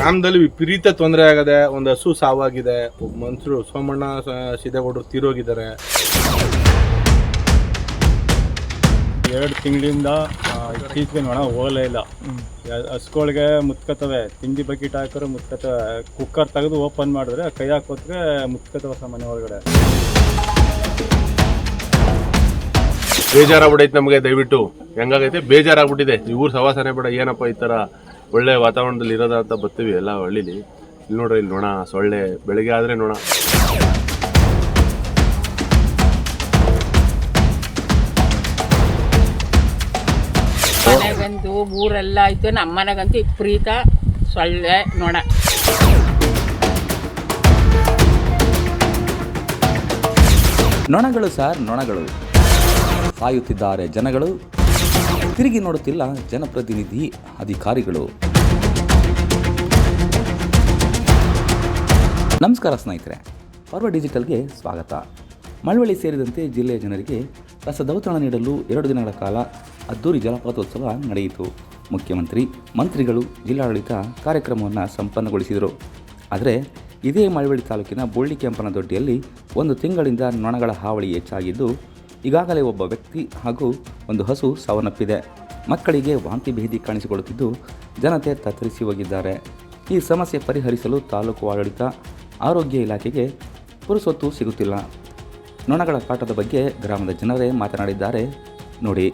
ಗ್ರಾಮದಲ್ಲಿ ವಿಪರೀತ ತೊಂದರೆ ಆಗದೆ ಒಂದು ಹಸು ಸಾವಾಗಿದೆ. ಒಬ್ಬ ಮನುಷ್ಯರು ಸೋಮಣ್ಣ ಸ- ಸಿದ್ದೇಗೌಡರು ತೀರೋಗಿದ್ದಾರೆ. ಎರಡು ತಿಂಗಳಿಂದ ಇತ್ತೀಚೆಗೆ ನೊಣ ಹೋಗಲೇ ಇಲ್ಲ. ಹಸುಗಳಿಗೆ ಮುತ್ಕತವೆ ತಿಂಡಿ ಬಕೆಟ್ ಹಾಕಿದ್ರೆ ಮುತ್ಕತವೆ. ಕುಕ್ಕರ್ ತೆಗೆದು ಓಪನ್ ಮಾಡಿದ್ರೆ ಕೈ ಹಾಕೋತ್ರೆ ಮುತ್ಕತವೆ ಸಾಮಾನ್ಯ ಮನೆ ಒಳಗಡೆ. ಬೇಜಾರಾಗ್ಬಿಟ್ಟೈತೆ ನಮಗೆ ದಯವಿಟ್ಟು. ಹೆಂಗಾಗೈತೆ? ಬೇಜಾರಾಗ್ಬಿಟ್ಟಿದೆ. ಈ ಊರು ಸವಾಸನೆ ಬೇಡ ಏನಪ್ಪ ಈ ಥರ ಒಳ್ಳೆ ವಾತಾವರಣದಲ್ಲಿ ಇರೋದ ಅಂತ ಬರ್ತೀವಿ ಎಲ್ಲ ಹಳ್ಳಿಲಿ. ಇಲ್ಲಿ ನೋಡ್ರಿ ಇಲ್ಲಿ ನೋಣ ಸೊಳ್ಳೆ ಬೆಳಿಗ್ಗೆ ಆದರೆ ನೋಣ. ಮನೆಗಂತೂ ಊರೆಲ್ಲ ಆಯ್ತು ನಮ್ಮ ಮನೆಗಂತೂ ವಿಪರೀತ ಸೊಳ್ಳೆ ನೋಡ ನೊಣಗಳು ಸರ್ ನೊಣಗಳು. ಸಾಯುತ್ತಿದ್ದಾರೆ ಜನಗಳು. ತಿರುಗಿ ನೋಡುತ್ತಿಲ್ಲ ಜನಪ್ರತಿನಿಧಿ ಅಧಿಕಾರಿಗಳು. ನಮಸ್ಕಾರ ಸ್ನೇಹಿತರೆ, ಪರ್ವ ಡಿಜಿಟಲ್ಗೆ ಸ್ವಾಗತ. ಮಳವಳ್ಳಿ ಸೇರಿದಂತೆ ಜಿಲ್ಲೆಯ ಜನರಿಗೆ ರಸದೌತಣ ನೀಡಲು ಎರಡು ದಿನಗಳ ಕಾಲ ಅದ್ದೂರಿ ಜಲಪಾತೋತ್ಸವ ನಡೆಯಿತು. ಮುಖ್ಯಮಂತ್ರಿ, ಮಂತ್ರಿಗಳು, ಜಿಲ್ಲಾಡಳಿತ ಕಾರ್ಯಕ್ರಮವನ್ನು ಸಂಪನ್ನಗೊಳಿಸಿದರು. ಆದರೆ ಇದೇ ಮಳವಳ್ಳಿ ತಾಲೂಕಿನ ಬುಳ್ಳಿ ಕೆಂಪನ ದೊಡ್ಡಿಯಲ್ಲಿ ಒಂದು ತಿಂಗಳಿಂದ ನೊಣಗಳ ಹಾವಳಿ ಹೆಚ್ಚಾಗಿದ್ದು, ಈಗಾಗಲೇ ಒಬ್ಬ ವ್ಯಕ್ತಿ ಹಾಗೂ ಒಂದು ಹಸು ಸಾವನ್ನಪ್ಪಿದೆ. ಮಕ್ಕಳಿಗೆ ವಾಂತಿ ಭೇದಿ ಕಾಣಿಸಿಕೊಳ್ಳುತ್ತಿದ್ದು ಜನತೆ ತತ್ತರಿಸಿ ಹೋಗಿದ್ದಾರೆ. ಈ ಸಮಸ್ಯೆ ಪರಿಹರಿಸಲು ತಾಲೂಕು ಆಡಳಿತ ಆರೋಗ್ಯ ಇಲಾಖೆಗೆ ಪುರುಸೊತ್ತು ಸಿಗುತ್ತಿಲ್ಲ. ನೊಣಗಳ ಕಾಟದ ಬಗ್ಗೆ ಗ್ರಾಮದ ಜನರೇ ಮಾತನಾಡಿದ್ದಾರೆ. ನೋಡಿ.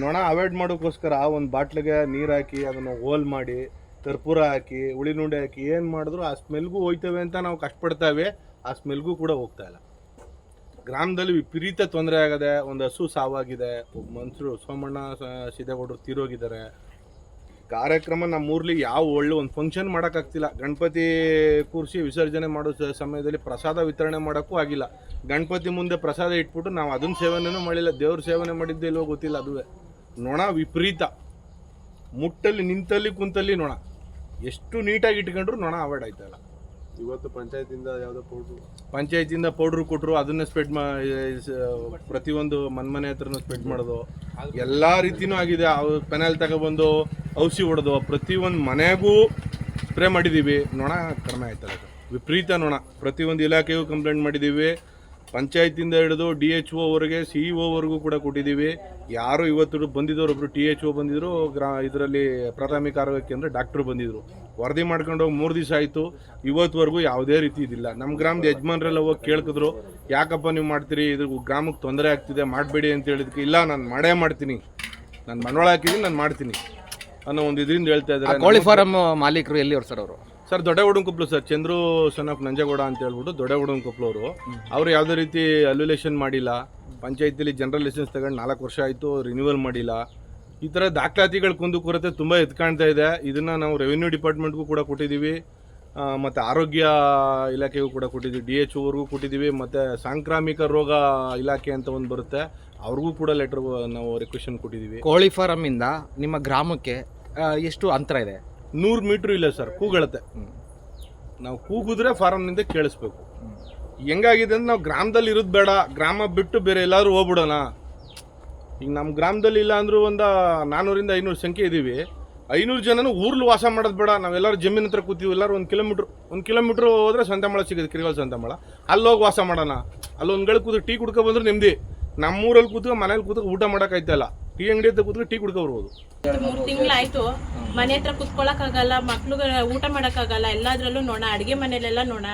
ನೊಣ ಅವಾಯ್ಡ್ ಮಾಡೋಕ್ಕೋಸ್ಕರ ಒಂದು ಬಾಟ್ಲಿಗೆ ನೀರು ಹಾಕಿ, ಅದನ್ನು ಹೋಲ್ ಮಾಡಿ, ಕರ್ಪೂರ ಹಾಕಿ ಉಳಿನುಂಡೆ ಹಾಕಿ ಏನು ಮಾಡಿದ್ರು ಆ ಸ್ಮೆಲ್ಗೂ ಹೋಯ್ತೇವೆ ಅಂತ ನಾವು ಕಷ್ಟಪಡ್ತಾವೆ. ಆ ಸ್ಮೆಲ್ಗೂ ಕೂಡ ಹೋಗ್ತಾ ಇಲ್ಲ. ಗ್ರಾಮದಲ್ಲಿ ವಿಪರೀತ ತೊಂದರೆ ಆಗದೆ, ಒಂದು ಹಸು ಸಾವಾಗಿದೆ. ಒಬ್ಬ ಮನುಷ್ಯರು ಸೋಮಣ್ಣ ಸಿದ್ದೇಗೌಡರು ತೀರೋಗಿದ್ದಾರೆ. ಕಾರ್ಯಕ್ರಮ ನಮ್ಮೂರ್ಲಿ ಯಾವ ಒಳ್ಳೆ ಒಂದು ಫಂಕ್ಷನ್ ಮಾಡೋಕ್ಕಾಗ್ತಿಲ್ಲ. ಗಣಪತಿ ಕೂರಿಸಿ ವಿಸರ್ಜನೆ ಮಾಡೋ ಸಮಯದಲ್ಲಿ ಪ್ರಸಾದ ವಿತರಣೆ ಮಾಡೋಕ್ಕೂ ಆಗಿಲ್ಲ. ಗಣಪತಿ ಮುಂದೆ ಪ್ರಸಾದ ಇಟ್ಬಿಟ್ಟು ನಾವು ಅದನ್ನ ಸೇವನೆನೂ ಮಾಡಿಲ್ಲ, ದೇವ್ರ ಸೇವನೆ ಮಾಡಿದ್ದೆ ಇಲ್ವೋ ಗೊತ್ತಿಲ್ಲ ಅದುವೇ. ನೊಣ ವಿಪರೀತ. ಮುಟ್ಟಲ್ಲಿ ನಿಂತಲ್ಲಿ ಕುಂತಲ್ಲಿ ನೊಣ. ಎಷ್ಟು ನೀಟಾಗಿ ಇಟ್ಕೊಂಡ್ರು ನೊಣ ಅವಾಯ್ಡ್ ಆಯ್ತಲ್ಲ ಇವತ್ತು ಪಂಚಾಯತಿಂದ ಯಾವುದೋ ಪೌಡ್ರು? ಪಂಚಾಯತಿಂದ ಪೌಡ್ರು ಕೊಟ್ಟರು ಅದನ್ನ ಸ್ಪ್ರೆಡ್ ಮಾ ಒಂದು ಪ್ರತಿಯೊಂದು ಮನ್ ಮನೆ ಹತ್ರನೂ ಸ್ಪ್ರೆಡ್ ಮಾಡೋದು. ಎಲ್ಲ ರೀತಿನೂ ಆಗಿದೆ. ಅವು ಪೆನಲ್ ತಗೊಬಂದು ಔಷಧಿ ಹೊಡೆದು ಪ್ರತಿಯೊಂದು ಮನೆಗೂ ಸ್ಪ್ರೇ ಮಾಡಿದ್ದೀವಿ ನೊಣ ಕಡಿಮೆ ಆಯ್ತಲ್ಲ ಅದು. ವಿಪರೀತ ನೊಣ. ಪ್ರತಿಯೊಂದು ಇಲಾಖೆಗೂ ಕಂಪ್ಲೇಂಟ್ ಮಾಡಿದ್ದೀವಿ ಪಂಚಾಯತಿಂದ ಹಿಡಿದು ಡಿ ಎಚ್ ಓವರೆಗೆ ಸಿ ಇ ಓವರೆಗೂ ಕೂಡ ಕೊಟ್ಟಿದ್ದೀವಿ. ಯಾರು ಇವತ್ತು ಬಂದಿದ್ದವರು ಒಬ್ಬರು ಟಿ ಎಚ್ ಒ ಬಂದಿದ್ರು, ಗ್ರಾ ಇದರಲ್ಲಿ ಪ್ರಾಥಮಿಕ ಆರೋಗ್ಯ ಕೇಂದ್ರ ಡಾಕ್ಟ್ರು ಬಂದಿದ್ರು. ವರದಿ ಮಾಡ್ಕೊಂಡು ಹೋಗಿ ಮೂರು ದಿವಸ ಆಯಿತು. ಇವತ್ತುವರೆಗೂ ಯಾವುದೇ ರೀತಿ ಇದಿಲ್ಲ ನಮ್ಮ ಗ್ರಾಮದ ಯಜಮಾನ್ರೆಲ್ಲ ಹೋಗಿ ಕೇಳ್ಕಿದ್ರು, ಯಾಕಪ್ಪ ನೀವು ಮಾಡ್ತೀರಿ? ಇದ್ರ ಗ್ರಾಮಕ್ಕೆ ತೊಂದರೆ ಆಗ್ತಿದೆ, ಮಾಡಬೇಡಿ ಅಂತ ಹೇಳಿದಕ್ಕೆ ಇಲ್ಲ, ನಾನು ಮಾಡೇ ಮಾಡ್ತೀನಿ. ನಾನು ಬಂಡವಾಳ ಹಾಕಿದ್ದೀನಿ ನಾನು ಮಾಡ್ತೀನಿ. ಅನ್ನೋ ಒಂದು ಇದರಿಂದ ಹೇಳ್ತಾ ಇದ್ದಾರೆ. ಕೋಳಿ ಫಾರಮ್ ಮಾಲೀಕರು ಎಲ್ಲಿ ಸರ್ ಅವರು? Sir Dodda Koppalu sir, Chandru son of Nanjagowda ಅಂತ ಹೇಳ್ಬಿಟ್ಟು ದೊಡ್ಡ ಕೊಪ್ಪಲು ಅವರು ಅವರು ಯಾವುದೇ ರೀತಿ ಅಲ್ಯುಲೇಷನ್ ಮಾಡಿಲ್ಲ, ಪಂಚಾಯತಿಲಿ ಜನರಲ್ ಲೈಸೆನ್ಸ್ ತಗೊಂಡು ನಾಲ್ಕು ವರ್ಷ ಆಯಿತು ರಿನ್ಯೂವಲ್ ಮಾಡಿಲ್ಲ. ಈ ಥರ ದಾಖಲಾತಿಗಳ ಕುಂದುಕೊರತೆ ತುಂಬ ಎತ್ಕಾಣ್ತಾ ಇದೆ. ಇದನ್ನು ನಾವು ರೆವಿನ್ಯೂ ಡಿಪಾರ್ಟ್ಮೆಂಟ್ಗೂ ಕೂಡ ಕೊಟ್ಟಿದ್ದೀವಿ ಮತ್ತು ಆರೋಗ್ಯ ಇಲಾಖೆಗೂ ಕೂಡ ಕೊಟ್ಟಿದ್ದೀವಿ ಡಿ ಎಚ್ ಓವರೆಗೂ ಕೊಟ್ಟಿದ್ದೀವಿ ಮತ್ತು ಸಾಂಕ್ರಾಮಿಕ ರೋಗ ಇಲಾಖೆ ಅಂತ ಒಂದು ಬರುತ್ತೆ. ಅವ್ರಿಗೂ ಕೂಡ ಲೆಟರ್ ನಾವು ರಿಕ್ವೆಷನ್ ಕೊಟ್ಟಿದ್ದೀವಿ ಕೋಳಿ ಫಾರಮಿಂದ ನಿಮ್ಮ ಗ್ರಾಮಕ್ಕೆ ಎಷ್ಟು ಅಂತರ ಇದೆ? ನೂರು ಮೀಟ್ರ್ ಇಲ್ಲ ಸರ್, ಕೂಗಳತ್ತೆ. ನಾವು ಕೂಗಿದ್ರೆ ಫಾರಮ್ನಿಂದ ಕೇಳಿಸ್ಬೇಕು. ಹೆಂಗಾಗಿದೆ ಅಂದ್ರೆ ನಾವು ಗ್ರಾಮದಲ್ಲಿ ಇರೋದು ಬೇಡ, ಗ್ರಾಮ ಬಿಟ್ಟು ಬೇರೆ ಎಲ್ಲಾದ್ರೂ ಹೋಗ್ಬಿಡೋಣ. ಈಗ ನಮ್ಮ ಗ್ರಾಮದಲ್ಲಿ ಇಲ್ಲ ಅಂದರೂ ಒಂದು ನಾನ್ನೂರಿಂದ ಐನೂರು ಸಂಖ್ಯೆ ಇದ್ದೀವಿ ಐನೂರು ಜನನು ಊರ್ಲು ವಾಸ ಮಾಡೋದು ಬೇಡ, ನಾವೆಲ್ಲರೂ ಜಮೀನ್ ಹತ್ರ ಕೂತೀವಿ, ಎಲ್ಲರೂ ಒಂದು ಕಿಲೋಮೀಟ್ರ್ ಒಂದು ಕಿಲೋಮೀಟ್ರ್ ಹೋದ್ರೆ ಸಂತಮಳ ಸಿಗುತ್ತೆ, ಕಿರಿಗಲ್ ಸಂತಮಳ. ಅಲ್ಲಿ ಹೋಗಿ ವಾಸ ಮಾಡೋಣ. ಅಲ್ಲೊಂದು ಗಳಿಗೆ ಗಳ ಕೂತು ಟೀ ಕುಡ್ಕೊ ಬಂದ್ರೆ ನೆಮ್ಮದಿ ನಮ್ಮೂರಲ್ಲಿ ಕೂತ್ಕೊಂಡು ಮನೇಲಿ ಕೂತ್ಕೊಂಡು ಊಟ ಮಾಡೋಕ್ಕಾಯ್ತಲ್ಲ ಟೀ ಅಂಗಡಿ ಅಂತ ಕೂತ್ಕೊಂಡು ಟೀ ಕುಡ್ಕೊ ಬರ್ಬೋದು. ಮೂರ್ ತಿಂಗಳಾಯ್ತು. ಮನೆ ಹತ್ರ ಕುತ್ಕೊಳಕ್ಕಾಗಲ್ಲ ಮಕ್ಳು ಊಟ ಮಾಡಕ್ಕಾಗಲ್ಲ, ಎಲ್ಲಾದ್ರಲ್ಲೂ ನೋಣ, ಅಡಿಗೆ ಮನೇಲೆಲ್ಲ ನೋಣ.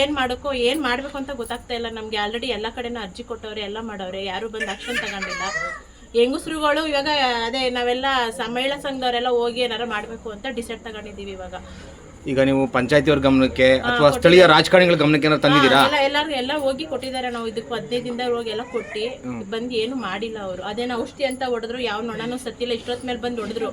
ಏನ್ ಮಾಡಕೋ ಏನ್ ಮಾಡ್ಬೇಕು ಅಂತ ಗೊತ್ತಾಗ್ತಾ ಇಲ್ಲ ನಮ್ಗೆ. ಆಲ್ರೆಡಿ ಎಲ್ಲಾ ಕಡೆನೂ ಅರ್ಜಿ ಕೊಟ್ಟವ್ರೆ, ಎಲ್ಲ ಮಾಡವ್ರೆ. ಯಾರು ಬಂದು ಆಕ್ಷನ್ ತಗೊಂಡಿಲ್ಲ. ಹೆಂಗಸ್ರುಗಳು ಇವಾಗ ಅದೇ ನಾವೆಲ್ಲ ಮಹಿಳಾ ಸಂಘದವರೆಲ್ಲ ಹೋಗಿ ಏನಾರ ಮಾಡ್ಬೇಕು ಅಂತ ಡಿಸೈಡ್ ತಗೊಂಡಿದ್ದೀವಿ ಇವಾಗ. ಈಗ ನೀವು ಪಂಚಾಯತಿಯವ್ರ ಗಮನಕ್ಕೆ ಅಥವಾ ಸ್ಥಳೀಯ ರಾಜಕಾರಣಿಗಳ ಗಮನಕ್ಕೆ ಏನಾದ್ರು ತಂದಿದ್ದೀರಾ? ಎಲ್ಲ ಎಲ್ಲಾರು ಎಲ್ಲ ಹೋಗಿ ಕೊಟ್ಟಿದ್ದಾರೆ ನಾವು ಇದಕ್ಕೆ ಹದಿನೈದಿಂದ ಹೋಗಿ ಎಲ್ಲ ಕೊಟ್ಟು ಬಂದು ಏನು ಮಾಡಿಲ್ಲ ಅವರು. ಅದೇನೋ ಔಷಧಿ ಅಂತ ಹೊಡೆದ್ರು ಯಾವ ನೊಣನೂ ಸತ್ತಿಲ್ಲ ಇಷ್ಟೊತ್ ಮೇಲೆ ಬಂದು ಹೊಡೆದ್ರು.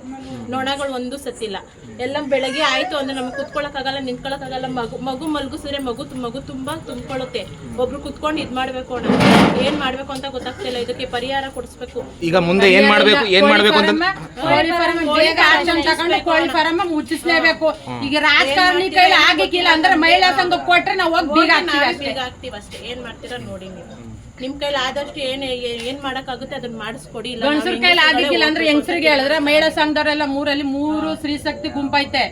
ನೊಣಗಳು ಒಂದು ಸತ್ತಿಲ್ಲ. ಎಲ್ಲ ಬೆಳಗ್ಗೆ ಆಯ್ತು ಅಂದ್ರೆ ನಮ್ಗೆ ಕುತ್ಕೊಳಕ್ಕಾಗಲ್ಲ ನಿಂತ್ಕೊಳಕ್ಕಾಗಲ್ಲ. ಮಗು ಮಗು ಮಲ್ಗಿಸಿದ್ರೆ ಮಗು ತು- ಮಗು ತುಂಬಾ ತುಂಬಿಕೊಳ್ಳುತ್ತೆ ಒಬ್ರು ಕುತ್ಕೊಂಡು ಇದ್ ಮಾಡ್ಬೇಕು ಅಣ್ಣ. ಏನ್ ಮಾಡ್ಬೇಕು ಅಂತ ಗೊತ್ತಾಗ್ತಿಲ್ಲ. ಇದಕ್ಕೆ ಪರಿಹಾರ ಕೊಡಿಸ್ಬೇಕು. ಈಗ ಮುಂದೆ ಏನ್ ಮಾಡ್ಬೇಕು ಏನ್ ಮಾಡ್ಬೇಕು ಅಂತ ಕೋಳಿ ಫಾರಂ ಮುಚ್ಚಿಸ್ಲೇಬೇಕು. ಈಗ ರಾಜಕಾರಣಿ ಕೈಲಿ ಆಗಿಕ್ಕಿಲ್ಲ ಅಂದ್ರೆ ಮಹಿಳಾ ಸಂಘ ಕೊಟ್ರೆ ನಾವು ಹೋಗಿ ಬೀಗ ಹಾಕ್ತೀವಿ ಅಷ್ಟೇ. ಆಗ್ತೀವಿ ಅಷ್ಟೇ. ಏನ್ ಮಾಡ್ತೀರಾ ನೋಡಿ ನೀವು. ನಿಮ್ ಕೈಲಿ ಆದಷ್ಟು ಏನ್ ಏನ್ ಮಾಡಕ್ಕಾಗುತ್ತೆ ಅದನ್ನ ಮಾಡಿಸ್ಕೊಡಿ. ಇಲ್ಲ ಗಂಡಸ್ರ ಕೈಲಿ ಆಗಿಕ್ಕಿಲ್ಲ ಅಂದ್ರೆ ಹೆಂಗಸರಿಗೆ ಹೇಳಿದ್ರೆ ಮಹಿಳಾ ಸಂಘದವರೆಲ್ಲ ಮೂರಲ್ಲಿ ಮೂರು ಸ್ತ್ರೀ ಶಕ್ತಿ ಗುಂಪೈತೆ.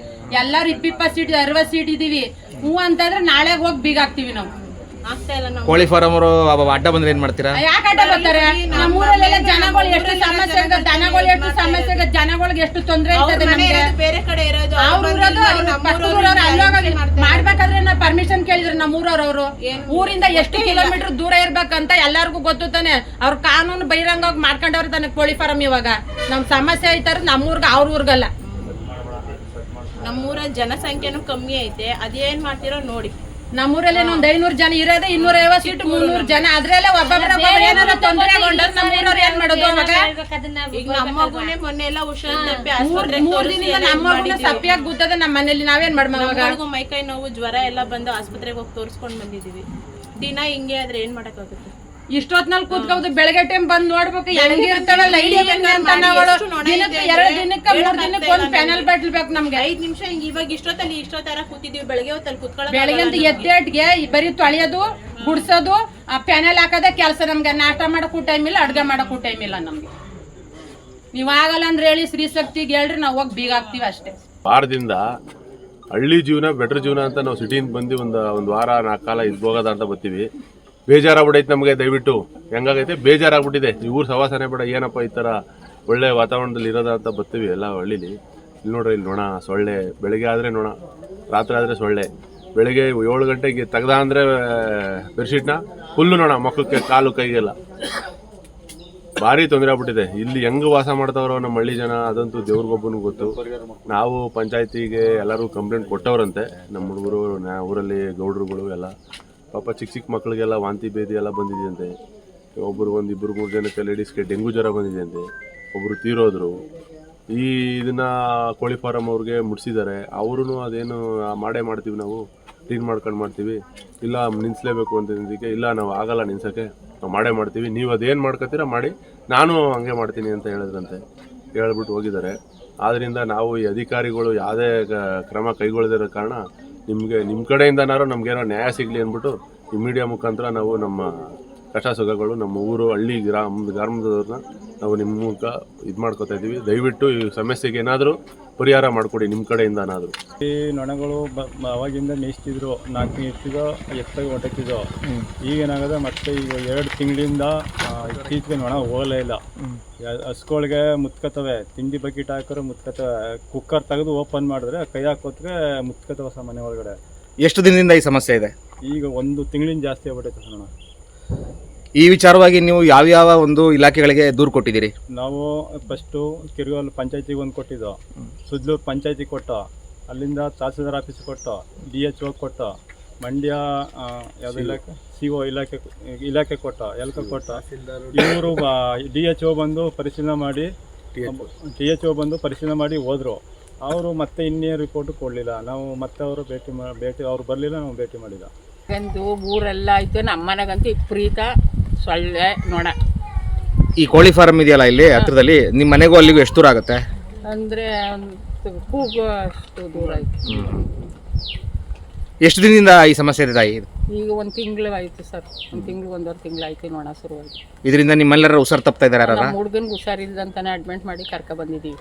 ಎಲ್ಲಾರು ಇಪ್ಪಿಪ್ಪ ಸೀಟ್ ಅರವತ್ ಸೀಟ್ ಇದೀವಿ. ಹ್ಞೂ ಅಂತಂದ್ರೆ ನಾಳೆ ಹೋಗಿ ಬೀಗ ಹಾಕ್ತಿವಿ ನಾವು ಆಗ್ತಾ ಇಲ್ಲ ನಾವು. ಕೋಳಿ ಫಾರಂ ಅವರು ಅಡ್ಡ ಬಂದ್ರೆ ಏನ್ ಮಾಡ್ತೀರಾ? ಯಾಕೆ ಅಡ್ಡ ಬರ್ತಾರೆ? ನಮ್ಮೂರಲ್ಲೆಲ್ಲ ಜನಗಳು ಎಷ್ಟು ಸಮಸ್ಯೆ ಇದೆ ದನಗಳು ಎಷ್ಟು ಸಮಸ್ಯೆ ಇದೆ ಜನಗಳಿಗೆ ಎಷ್ಟು ತೊಂದರೆ ಇರ್ತದೆ ಮನೆ ಬೇರೆ ಕಡೆ ಇರೋದು ಅವ್ರು ಇರೋದು ಬಂದಿಲ್ಲ, ಅವ್ರು ನಮ್ಮ ಪಕ್ಕದ ಊರವ್ರು ಊರವ್ರು ಅಲ್ಲಿ ಹೋಗಿ ಜಾಸ್ತಿ ಮಾಡ್ತಾರೆ. ಮಾಡ್ಬೇಕಾದ್ರೆ ನಾ ಪರ್ಮಿಷನ್ ಕೇಳಿದ್ರು ನಮ್ಮ ಊರವ್ರವ್ರು ಊರಿಂದ ಎಷ್ಟು ಕಿಲೋಮೀಟರ್ ದೂರ ಇರ್ಬೇಕಂತ ಎಲ್ಲಾರ್ಗು ಗೊತ್ತು ತಾನೆ. ಅವ್ರ ಕಾನೂನು ಬಹಿರಂಗ ಮಾಡ್ಕೊಂಡವ್ರು ತಾನೆ ಕೋಳಿ ಫಾರಂ ಇವಾಗ. ನಮ್ ಸಮಸ್ಯೆ ಐತಾರ ನಮ್ಮೂರ್ಗ ಅವ್ರ ಊರ್ಗಲ್ಲ. ನಮ್ಮೂರ ಜನಸಂಖ್ಯೆನು ಕಮ್ಮಿ ಐತೆ. ಅದೇನ್ ಮಾಡ್ತಿರೋ ನೋಡಿ. ನಮ್ಮೂರಲ್ಲಿ ಒಂದ್ ಐನೂರ್ ಜನ ಇರೋದೇ ಇನ್ನೂರ ಐವತ್ತು ಸೀಟ್ ಮುನ್ನೂರು ಜನ. ಅದ್ರಲ್ಲೇ ಒಬ್ಬೊಬ್ಬರ ಏನಾರ ತೊಂದರೆ ನಮ್ಮೂರವ್ರು ಏನ್ ಮಾಡೋದು ಅವಾಗ? ಈಗ ಮೊನ್ನೆ ಎಲ್ಲ ಹುಷಾರ್ ತಪ್ಪಿ ಆಸ್ಪತ್ರೆಗೆ ಮೂರ್ ದಿನದಿಂದ. ಸಪ್ಪಿಯಾಗಿ ಗುದ್ದದ ನಮ್ಮ ಮನೇಲಿ ನಾವೇನ್ ನಮ್ಮವ್ರಿಗೂ ಮೈಕೈ ನೋವು ಜ್ವರ ಎಲ್ಲ ಬಂದು ಆಸ್ಪತ್ರೆಗೆ ಹೋಗಿ ತೋರಿಸ್ಕೊಂಡ್ ಬಂದಿದೀವಿ ದಿನ ಹಿಂಗೆ ಆದ್ರೆ ಏನ್ ಮಾಡಕ್ಕಾಗುತ್ತೆ? ಇಷ್ಟೊತ್ನಲ್ಲಿ ಕೂತ್ಕೋದು ಬೆಳಗ್ಗೆ ಟೈಮ್ ಬಂದ್ ನೋಡ್ಬೇಕು ಹೆಂಗಿರ್ತವೆ ಲೈಟ್ ಎರಡು ದಿನಕ್ಕೆ ಮೂರ್ ಒಂದ್ ಪ್ಯಾನಲ್ ಬೆಟ್ಲ್ಬೇಕು ನಮ್ಗೆ. ಐದ್ ನಿಮಿಷ ಹಿಂಗ್ ಇವಾಗ ಇಷ್ಟೊತ್ತಲ್ಲಿ ಇಷ್ಟೊತ್ತರ ಕೂತಿದೀವಿ ಬೆಳಗ್ಗೆ ಹೊತ್ತಲ್ಲಿ ಕುತ್ಕೊಳ್ಳೋಕೆ ಬೆಳಗ್ಗೆ ಅಂತ ಎದ್ದೇಟ್ಗೆ ಬರೀ ತೊಳೆಯೋದು ಗುಡ್ಸೋದು ಆ ಪ್ಯಾನಲ್ ಹಾಕೋದೇ ಕೆಲಸ ನಮ್ಗೆ. ನಾಷ್ಟ ಮಾಡಕ್ಕೂ ಟೈಮ್ ಇಲ್ಲ ಅಡ್ಗೆ ಮಾಡಕ್ಕೂ ಟೈಮ್ ಇಲ್ಲ ನಮ್ಗೆ. ನೀವ್ ಆಗಲ್ಲ ಅಂದ್ರೆ ಹೇಳಿ ಸ್ತ್ರೀ ಶಕ್ತಿ ಹೇಳ್ರಿ ನಾವು ಹೋಗಿ ಬೀಗ ಹಾಕ್ತಿವಿ ಅಷ್ಟೇ. ವಾರದಿಂದ ಹಳ್ಳಿ ಜೀವನ ಬೆಟರ್ ಜೀವನ ಅಂತ ನಾವು ಸಿಟಿಯಿಂದ ಬಂದು ಒಂದು ಒಂದು ವಾರ ನಾಲ್ಕು ಕಾಲ ಇದ್ ಹೋಗೋದ ಅಂತ ಬರ್ತೀವಿ. ಬೇಜಾರಾಗ್ಬಿಟ್ಟೈತೆ ನಮಗೆ, ದಯವಿಟ್ಟು. ಹೆಂಗಾಗೈತೆ? ಬೇಜಾರಾಗ್ಬಿಟ್ಟಿದೆ. ಈ ಊರು ಸವಾಸನೆ ಬೇಡ, ಏನಪ್ಪ ಈ ಥರ ಒಳ್ಳೆ ವಾತಾವರಣದಲ್ಲಿ ಇರೋದ ಅಂತ ಬರ್ತೀವಿ, ಎಲ್ಲ ಹಳ್ಳಿಲಿ. ಇಲ್ಲಿ ನೋಡ್ರಿ, ಇಲ್ಲಿ ನೋಣ, ಸೊಳ್ಳೆ. ಬೆಳಿಗ್ಗೆ ಆದರೆ ನೋಣ, ರಾತ್ರಿ ಆದರೆ ಸೊಳ್ಳೆ. ಬೆಳಿಗ್ಗೆ ಏಳು ಗಂಟೆಗೆ ತೆಗ್ದ ಅಂದರೆ ಬೆಡ್ಶೀಟ್ನ ಫುಲ್ಲು ನೋಣ ಮಕ್ಕಳಕ್ಕೆ ಕಾಲು, ಕೈಗೆಲ್ಲ. ಭಾರಿ ತೊಂದರೆ ಆಗ್ಬಿಟ್ಟಿದೆ. ಇಲ್ಲಿ ಹೆಂಗೆ ವಾಸ ಮಾಡ್ತಾವ್ರೋ ನಮ್ಮ ಹಳ್ಳಿ ಜನ, ಅದಂತೂ ದೇವ್ರಿಗೊಬ್ಬನಿಗೆ ಗೊತ್ತು. ನಾವು ಪಂಚಾಯತಿಗೆ ಎಲ್ಲರೂ ಕಂಪ್ಲೇಂಟ್ ಕೊಟ್ಟವ್ರಂತೆ. ನಮ್ಮ ಹುಡುಗರು ಊರಲ್ಲಿ ಗೌಡ್ರುಗಳು ಎಲ್ಲ. ಪಾಪ ಚಿಕ್ಕ ಚಿಕ್ಕ ಮಕ್ಕಳಿಗೆಲ್ಲ ವಾಂತಿ ಭೇದಿ ಎಲ್ಲ ಬಂದಿದೆಯಂತೆ. ಒಬ್ಬರು ಒಂದು ಇಬ್ಬರು ಮೂರು ಜನಕ್ಕೆ ಲೇಡೀಸ್ಗೆ ಡೆಂಗು ಜ್ವರ ಬಂದಿದೆಯಂತೆ. ಒಬ್ಬರು ತೀರೋದ್ರು. ಈ ಇದನ್ನ ಕೋಳಿ ಫಾರಂ ಅವ್ರಿಗೆ ಮುಟ್ಸಿದ್ದಾರೆ ಅವರು ಅದೇನು ಮಾಡೇ ಮಾಡ್ತೀವಿ ನಾವು ಕ್ಲೀನ್ ಮಾಡ್ಕೊಂಡು ಮಾಡ್ತೀವಿ. ಇಲ್ಲ ನಿನ್ಸ್ಲೇಬೇಕು ಅಂತ ಇದಕ್ಕೆ ಇಲ್ಲ, ನಾವು ಆಗಲ್ಲ ನಿನ್ಸಕ್ಕೆ ನಾವು ಮಾಡೇ ಮಾಡ್ತೀವಿ. ನೀವು ಅದೇನು ಮಾಡ್ಕೊತೀರ ಮಾಡಿ, ನಾನು ಹಂಗೆ ಮಾಡ್ತೀನಿ ಅಂತ ಹೇಳಿದ್ರಂತೆ. ಹೇಳ್ಬಿಟ್ಟು ಹೋಗಿದ್ದಾರೆ ಆದ್ದರಿಂದ ನಾವು ಈ ಅಧಿಕಾರಿಗಳು ಯಾವುದೇ ಕ್ರಮ ಕೈಗೊಳ್ಳದಿರೋ ಕಾರಣ ನಿಮಗೆ ನಿಮ್ಮ ಕಡೆಯಿಂದನಾರು ನಮಗೇನೋ ನ್ಯಾಯ ಸಿಗಲಿ ಅಂದ್ಬಿಟ್ಟು ಈ ಮೀಡಿಯಾ ಮುಖಾಂತರ ನಾವು ನಮ್ಮ ಕಷ್ಟ ಸುಖಗಳು ನಮ್ಮ ಊರು, ಹಳ್ಳಿ, ಗ್ರಾಮ, ಗ್ರಾಮದವ್ರನ್ನ ನಾವು ನಿಮ್ಮ ಮೂಲಕ ಇದು ಮಾಡ್ಕೋತಾ ಇದ್ದೀವಿ. ದಯವಿಟ್ಟು ಈ ಸಮಸ್ಯೆಗೆ ಏನಾದರೂ ಪರಿಹಾರ ಮಾಡಿಕೊಡಿ ನಿಮ್ಮ ಕಡೆಯಿಂದನಾದರೂ. ಈ ನೊಣಗಳು ಬ- ಬ- ಅವಾಗಿಂದ ಮೇಯಿಸ್ತಿದ್ರು ನಾಲ್ಕು ಎತ್ತಿದೋ ಎತ್ತಾಗಿ ಈಗ ಏನಾಗದೆ ಮತ್ತೆ ಈಗ ಎರಡು ತಿಂಗಳಿಂದ ಇತ್ತೀಚೆಗೆ ನೊಣ ಹೋಗಲೇ ಇಲ್ಲ. ಯಾ- ಹಸ್ಗಳಿಗೆ ಮುತ್ಕತವೆ ತಿಂಡಿ ಬಕೆಟ್ ಹಾಕಿದ್ರೆ ಮುತ್ಕೋತವೆ ಕುಕ್ಕರ್ ತೆಗೆದು ಓಪನ್ ಮಾಡಿದ್ರೆ ಕೈ ಹಾಕೋತ್ಗೆ ಮುತ್ಕೋತವೆ ಸಾಮಾನ್ಯ ಮನೆ ಒಳಗಡೆ. ಎಷ್ಟು ದಿನದಿಂದ ಈ ಸಮಸ್ಯೆ ಇದೆ? ಈಗ ಒಂದು ತಿಂಗಳಿಂದ ಜಾಸ್ತಿ ಆಗ್ಬಿಟ್ಟೈತೆ ಸರ್ ನೊಣ. ಈ ವಿಚಾರವಾಗಿ ನೀವು ಯಾವ್ಯಾವ ಒಂದು ಇಲಾಖೆಗಳಿಗೆ ದೂರು ಕೊಟ್ಟಿದ್ದೀರಿ? ನಾವು ಫಸ್ಟು ಕಿರುಗಲ್ ಪಂಚಾಯತಿಗೆ ಒಂದು ಕೊಟ್ಟಿದ್ದೋ ಸುದ್ಲೂರು ಪಂಚಾಯತಿ ಕೊಟ್ಟ ಅಲ್ಲಿಂದ ತಹಸೀಲ್ದಾರ್ ಆಫೀಸ್ ಕೊಟ್ಟು ಡಿ ಎಚ್ ಓ ಕೊಟ್ಟ ಮಂಡ್ಯ ಯಾವ್ದು ಇಲಾಖೆ? ಸಿ ಒ ಇಲಾಖೆ ಇಲಾಖೆ ಕೊಟ್ಟ ಎಲ್ಕ ಕೊಟ್ಟ ಇವರು ಡಿ ಎಚ್ ಓ ಬಂದು ಪರಿಶೀಲನೆ ಮಾಡಿ ಡಿ ಎಚ್ ಓ ಬಂದು ಪರಿಶೀಲನೆ ಮಾಡಿ ಹೋದ್ರು. ಅವರು ಮತ್ತೆ ಇನ್ನೇ ರಿಪೋರ್ಟ್ ಕೊಡಲಿಲ್ಲ. ನಾವು ಮತ್ತೆ ಅವರು ಭೇಟಿ ಮಾ ಭೇಟಿ ಅವ್ರು ಬರಲಿಲ್ಲ ನಾವು ಭೇಟಿ ಮಾಡಿಲ್ಲ. ಊರೆಲ್ಲ ಆಯಿತು ನಮ್ಮ ಮನೆಗಂತೂ ವಿಪರೀತ ಸೊಳ್ಳೆ ನೋಡ ಈ ಕೋಳಿ ಫಾರ್ಮ್ ಇದೆಯಲ್ಲ ಇಲ್ಲಿ ಹತ್ರದಲ್ಲಿ ನಿಮ್ಮ ಮನೆಗೂ ಅಲ್ಲಿಗೂ ಎಷ್ಟು ದೂರ ಆಗುತ್ತೆ? ಅಂದರೆ ಒಂದು ಕೂಗು ಅಷ್ಟು ದೂರ ಆಯ್ತು. ಎಷ್ಟು ದಿನದಿಂದ ಈ ಸಮಸ್ಯೆ ಇದೆ ತಾಯಿ? ಈಗ ಒಂದು ತಿಂಗಳು ಆಯ್ತು ಸರ್. ಒಂದು ತಿಂಗಳು ಒಂದೂವರೆ ತಿಂಗಳು ಆಯ್ತು ನೋಡ ಶುರುವಾಗಿ ಇದರಿಂದ ನಿಮ್ಮೆಲ್ಲರ ಉಸಿರು ತಪ್ತಾ ಇದ್ದಾರೆ ಯಾರ ನಮ್ಮ ಹುಡುಗನ್ಗೆ ಅಡ್ಮಿಂಟ್ ಅಡ್ಮಿಟ್ ಮಾಡಿ ಕರ್ಕ ಬಂದಿದ್ದೀವಿ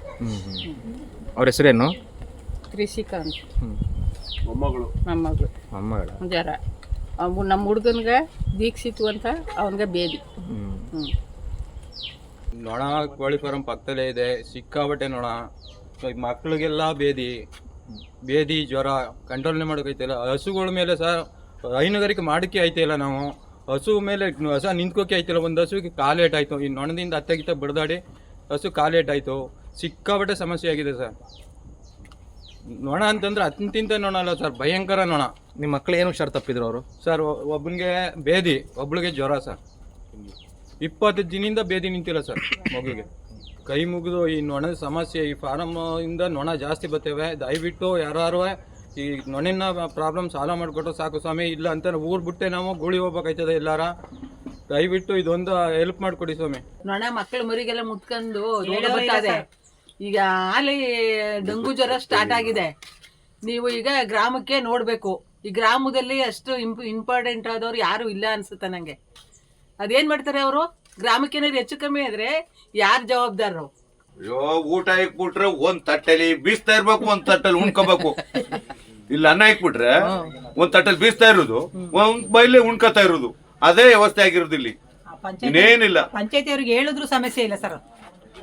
ಅವ್ರ ಹೆಸರೇನು? ತ್ರಿಷಿಕಾ ಅಂತ. ಮೊಮ್ಮಗಳು. ನಮ್ಮ ಮಗಳು ಜ್ವರ. ಅವು ನಮ್ಮ ಹುಡುಗನ್ಗೆ ದೀಕ್ಷಿತು ಅಂತ ಅವನಿಗೆ ಬೇದಿ ಹ್ಞೂ ನೊಣ ಕೋಳಿ ಫಾರಂ ಪಕ್ಕದಲ್ಲೇ ಇದೆ. ಸಿಕ್ಕಾಬಟ್ಟೆ ನೊಣ ಈಗ ಮಕ್ಕಳಿಗೆಲ್ಲ ಬೇದಿ ಬೇದಿ ಜ್ವರ ಕಂಟ್ರೋಲ್ನೇ ಮಾಡೋಕೈತಿಲ್ಲ ಹಸುಗಳ ಮೇಲೆ ಸಹ ಹೈನುಗಾರಿಕೆ ಮಾಡೋಕ್ಕೆ ಆಯ್ತಿಲ್ಲ ನಾವು. ಹಸು ಮೇಲೆ ಹಸ ನಿಂತ್ಕೋಕೆ ಆಯ್ತಿಲ್ಲ. ಒಂದು ಹಸುಗೆ ಕಾಲೇಟ್ ಆಯಿತು. ಈ ನೊಣದಿಂದ ಅತ್ತೆಗಿತ್ತ ಬಡ್ದಾಡಿ ಹಸು ಕಾಲೇಟ್ ಆಯಿತು. ಸಿಕ್ಕಾಬಟ್ಟೆ ಸಮಸ್ಯೆ ಆಗಿದೆ ಸರ್. ನೊಣ ಅಂತಂದ್ರೆ ಅತ್ಯಂತ ನೊಣ ಅಲ್ಲ ಸರ್ ಭಯಂಕರ ನೊಣ. ನಿಮ್ಮ ಮಕ್ಕಳು ಏನು ಹುಷಾರು ತಪ್ಪಿದ್ರು ಅವರು? ಸರ್ ಒಬ್ಬನಿಗೆ ಬೇದಿ ಒಬ್ಳಿಗೆ ಜ್ವರ ಸರ್. ಇಪ್ಪತ್ತು ದಿನದಿಂದ ಬೇದಿ ನಿಂತಿಲ್ಲ ಸರ್ ಮಗುಗೆ. ಕೈ ಮುಗಿದು ಈ ನೊಣದ ಸಮಸ್ಯೆ ಈ ಫಾರಮ್ ಇಂದ ನೊಣ ಜಾಸ್ತಿ ಬರ್ತೇವೆ ದಯವಿಟ್ಟು ಯಾರು ಈ ನೊಣಿನ ಪ್ರಾಬ್ಲಮ್ ಸಾಲ್ವ್ ಮಾಡಿಕೊಟ್ಟು ಸಾಕು ಸ್ವಾಮಿ ಇಲ್ಲ ಅಂತ ಊರ್ ಬಿಟ್ಟೆ ನಾವು ಗೂಳಿ ಹೋಗ್ಬೇಕಾಯ್ತದೆ ಎಲ್ಲಾರ. ದಯವಿಟ್ಟು ಇದೊಂದು ಹೆಲ್ಪ್ ಮಾಡಿಕೊಡಿ ಸ್ವಾಮಿ. ನೊಣ ಮಕ್ಕಳ ಮುರಿಗೆಲ್ಲ ಮುಟ್ಕೊಂಡು ಈಗ ಅಲ್ಲಿ ಡಂಗು ಜ್ವರ ಸ್ಟಾರ್ಟ್ ಆಗಿದೆ. ನೀವು ಈಗ ಗ್ರಾಮಕ್ಕೆ ನೋಡಬೇಕು. ಈ ಗ್ರಾಮದಲ್ಲಿ ಅಷ್ಟು ಇಂಪ್ ಇಂಪಾರ್ಟೆಂಟ್ ಆದವ್ರು ಯಾರು ಇಲ್ಲ ಅನ್ಸುತ್ತೆ ನನಗೆ ಅದೇನು ಮಾಡ್ತಾರೆ ಅವರು? ಗ್ರಾಮಕ್ಕೆ ಹೆಚ್ಚು ಕಮ್ಮಿ ಆದರೆ ಯಾರು ಜವಾಬ್ದಾರರು? ಅಯ್ಯೋ ಊಟ ಇಕ್ಬಿಟ್ರೆ ಒಂದ್ ತಟ್ಟೆಲಿ ಬೀಸ್ತಾ ಇರ್ಬೇಕು ಒಂದ್ ತಟ್ಟಲ್ಲಿ ಉಣ್ಕೋಬೇಕು. ಇಲ್ಲ ಅನ್ನ ಇಕ್ಬಿಟ್ರೆ ಒಂದ್ ತಟ್ಟಲ್ಲಿ ಬೀಸ್ತಾ ಇರೋದು ಒಂದ್ ಬೈಲೆ ಉಣ್ಕೋತಾ ಇರೋದು. ಅದೇ ವ್ಯವಸ್ಥೆ ಆಗಿರೋದು ಇಲ್ಲಿ. ಇನ್ನೇನಿಲ್ಲ. ಪಂಚಾಯತಿ ಅವ್ರಿಗೆ ಹೇಳಿದ್ರು ಸಮಸ್ಯೆ ಇಲ್ಲ ಸರ್.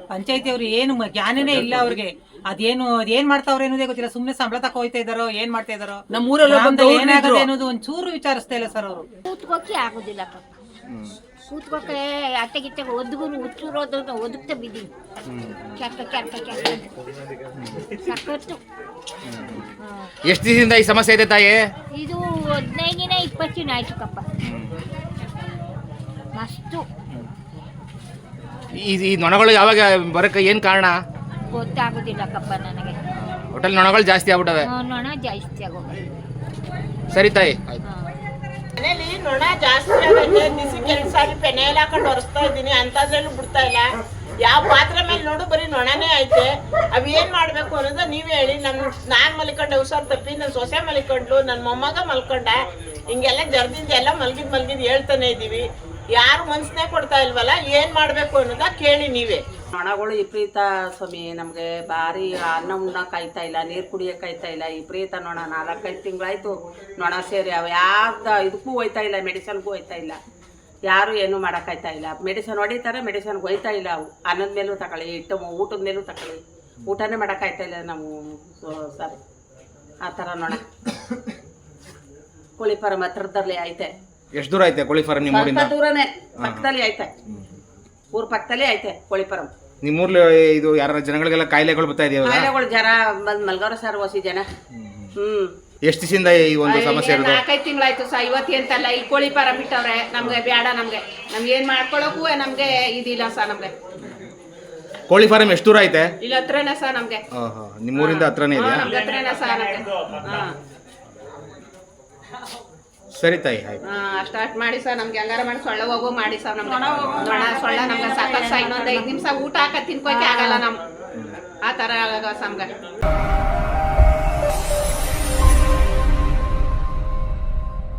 ಪಂಚಾಯತಿ ಅವರು ಏನು ಜ್ಞಾನನೇ ಇಲ್ಲ ಅವ್ರಿಗೆ. ಅದೇನು ಅದೇನ್ ಮಾಡ್ತಾವ್ರೆ ಅನ್ನೋದೇ ಗೊತ್ತಿಲ್ಲ. ಸುಮ್ನೆ ಸಂಬಳ ತಕ ಹೋಯ್ತಾ ಇದಾರೋ ಏನ್ ಮಾಡ್ತಾ ಇದಾರೋ ನಮ್ಮ ಊರಲ್ಲಿ ಏನಾಗುತ್ತೆ ಅನ್ನೋದು ಒಂದ್ ಚೂರು ವಿಚಾರಿಸ್ತಾ ಇಲ್ಲ ಸರ್ ಅವರು. ಕೂತ್ಕೋಕೆ ಆಗೋದಿಲ್ಲ ಕೂತ್ಕೋಕೆ ಅತ್ತೆಗಿತ್ತೆ ಒದ್ಗುರು ಹುಟ್ಟಿರೋದು ಒದಗ್ತಾ ಬಿದ್ದೀನಿ ಕೆಟ್ಟ ಕೆಟ್ಟ ಕೆಟ್ಟ ಸಖತ್ತು ಎಷ್ಟು ದಿನದಿಂದ ಈ ಸಮಸ್ಯೆ ಇದೆ ತಾಯಿ? ಇದು ಹದಿನೈದು ದಿನ ಇಪ್ಪತ್ತು ದಿನ ಆಯ್ತು ಕಪ್ಪ ಮಸ್ತು. ಈ ಈ ನೊಣಗಳು ಯಾವಾಗ ಬರಕ್ಕೆ ಏನು ಕಾರಣ? ಗೊತ್ತಾಗೋದಿಲ್ಲ ಕಪ್ಪ ನನಗೆ. ಹೋಟೆಲ್ ನೊಣಗಳು ಜಾಸ್ತಿ ಆಗ್ಬಿಟ್ಟವೆ. ನೊಣ ಜಾಸ್ತಿ ಆಗೋದು ಸರಿ ತಾಯಿ. ಆಯ್ತು ಮನೇಲಿ ನೊಣ ಜಾಸ್ತಿ ಆಗೈತೆ ದಿಸಕ್ಕೆ ಎರಡು ಸಾರಿ ಪೆನೆಲ್ ಹಾಕೊಂಡು ಒರೆಸ್ತಾ ಇದ್ದೀನಿ. ಅಂಥದ್ರಲ್ಲೂ ಬಿಡ್ತಾ ಇಲ್ಲ. ಯಾವ ಪಾತ್ರೆ ಮೇಲೆ ನೋಡು ಬರೀ ನೊಣನೇ ಐತೆ. ಅವ್ ಏನ್ ಮಾಡ್ಬೇಕು ಅನ್ನೋದು ನೀವೇ ಹೇಳಿ. ನಮ್ ನಾನ್ ಮಲ್ಕೊಂಡೆ ಹುಷಾರ್ ತಪ್ಪಿ ನನ್ ಸೊಸೆ ಮಲ್ಕೊಂಡ್ಲು ನನ್ನ ಮೊಮ್ಮಗ ಮಲ್ಕೊಂಡ ಹಿಂಗೆಲ್ಲ ಜರ್ದಿಂದ ಎಲ್ಲ ಮಲ್ಗಿದ್ ಮಲ್ಗಿದ್ ಹೇಳ್ತಾನೆ ಇದೀವಿ. ಯಾರು ಮನ್ಸನ್ನೇ ಕೊಡ್ತಾ ಇಲ್ವಲ್ಲ? ಏನ್ ಮಾಡ್ಬೇಕು ಅನ್ನೋದ ಕೇಳಿ ನೀವೇ. ನೊಣಗಳು ವಿಪರೀತ ಸ್ವಾಮಿ ನಮಗೆ ಭಾರಿ ಅನ್ನ ಉಣ್ಣ ಕಾಯ್ತಾ ಇಲ್ಲ ನೀರು ಕುಡಿಯೋಕೆ ಕಾಯ್ತಾ ಇಲ್ಲ ವಿಪರೀತ ನೋಣ ನಾಲ್ಕೈದು ತಿಂಗಳಾಯ್ತು ನೊಣ ಸೇರಿ ಅವು ಯಾವ್ದು ಇದಕ್ಕೂ ಹೋಯ್ತಾ ಇಲ್ಲ ಮೆಡಿಸನ್ಗೂ ಹೋಯ್ತಾ ಇಲ್ಲ. ಯಾರು ಏನೂ ಮಾಡೋಕ್ಕಾಯ್ತಾ ಇಲ್ಲ. ಮೆಡಿಸನ್ ಹೊಡಿತಾರೆ ಮೆಡಿಸನ್ಗೆ ಹೋಯ್ತಾ ಇಲ್ಲ ಅವು. ಅನ್ನದ ಮೇಲೂ ತಗೊಳ್ಳಿ ಹಿಟ್ಟು ಊಟದ ಮೇಲೂ ತಗೊಳ್ಳಿ. ಊಟನೇ ಮಾಡೋಕ್ಕಾಯ್ತಾ ಇಲ್ಲ ನಾವು ಸೊ- ಸರಿ. ಆ ಥರ ನೊಣ. ಕೋಳಿ ಫಾರಮ್ ಹತ್ರದಲ್ಲಿ ಐತೆ. ಎಷ್ಟು ದೂರ ಐತೆ ಕೋಳಿ ಫಾರಂ ನಿಮ್ಮ ಸ್ವಲ್ಪ ಊರಿಂದ? ದೂರನೇ ಪಕ್ಕದಲ್ಲಿ ಐತೆ. ಊರ್ ಪಕ್ಕದಲ್ಲಿ ಐತೆ ಕೋಳಿ ಫಾರಂ ನಿಮ್ಮೂರ್ಲಿ ಇದು ಯಾರ ಜನಗಳಿಗೆಲ್ಲ ಕಾಯಿಲೆಗಳು ಬರ್ತಾ ಇದೆಯಲ್ಲ ಕಾಯಿಲೆಗಳು ಜರ ಬಂದ್ ಮಲ್ಗವ್ರ ಸರ್ ಹೊಸಿ ಜನ. ಹ್ಮ್. ಎಷ್ಟು ದಿವಸದಿಂದ ಈ ಒಂದು ಸಮಸ್ಯೆ ಇರೋದು? ನಾಲ್ಕೈದು ತಿಂಗಳಾಯ್ತು ಸ ಇವತ್ತಿ ಅಂತಲ್ಲ ಈ ಕೋಳಿ ಫಾರಂ ಬಿಟ್ಟವ್ರೆ ನಮ್ಗೆ ಬೇಡ ನಮ್ಗೆ. ನಮ್ಗೆ ಏನ್ ಮಾಡ್ಕೊಳಕ್ಕೂ ನಮ್ಗೆ ಇದಿಲ್ಲ ಸ ನಮ್ಗೆ. ಕೋಳಿ ಫಾರಂ ಎಷ್ಟು ದೂರ ಐತೆ? ಇಲ್ಲಿ ಹತ್ರನೇ ಸ ನಮ್ಗೆ. ನಿಮ್ಮೂರಿಂದ ಹತ್ರನೇ ಇದೆ ಇದೆಯಾ? ನಮ್ಗೆ ಹತ್ರನೇ ಸ ನಮ್ಗೆ. ಹಾ. ಸರಿ ತಾಯಿ, ಆಯ್ತು. ಸ್ಟಾರ್ಟ್ ಮಾಡಿ ಸರ್, ನಮ್ಗೆ ಹಂಗಾರ ಮಾಡಿ ಸೊಳ್ಳೆ ಹೋಗೋ ಮಾಡಿ ಸರ್ ನಮ್ಗೆ. ಸೊಳ್ಳೆ ನಮ್ಗೆ ಸಾಕಷ್ಟು ಇನ್ನೊಂದು ಐದು ನಿಮಿಷ ಊಟ ಹಾಕ ತಿನ್ಕೋಕೆ ಆಗಲ್ಲ ನಮ್. ಆ ಥರ ಆಗ ನಮ್ಗೆ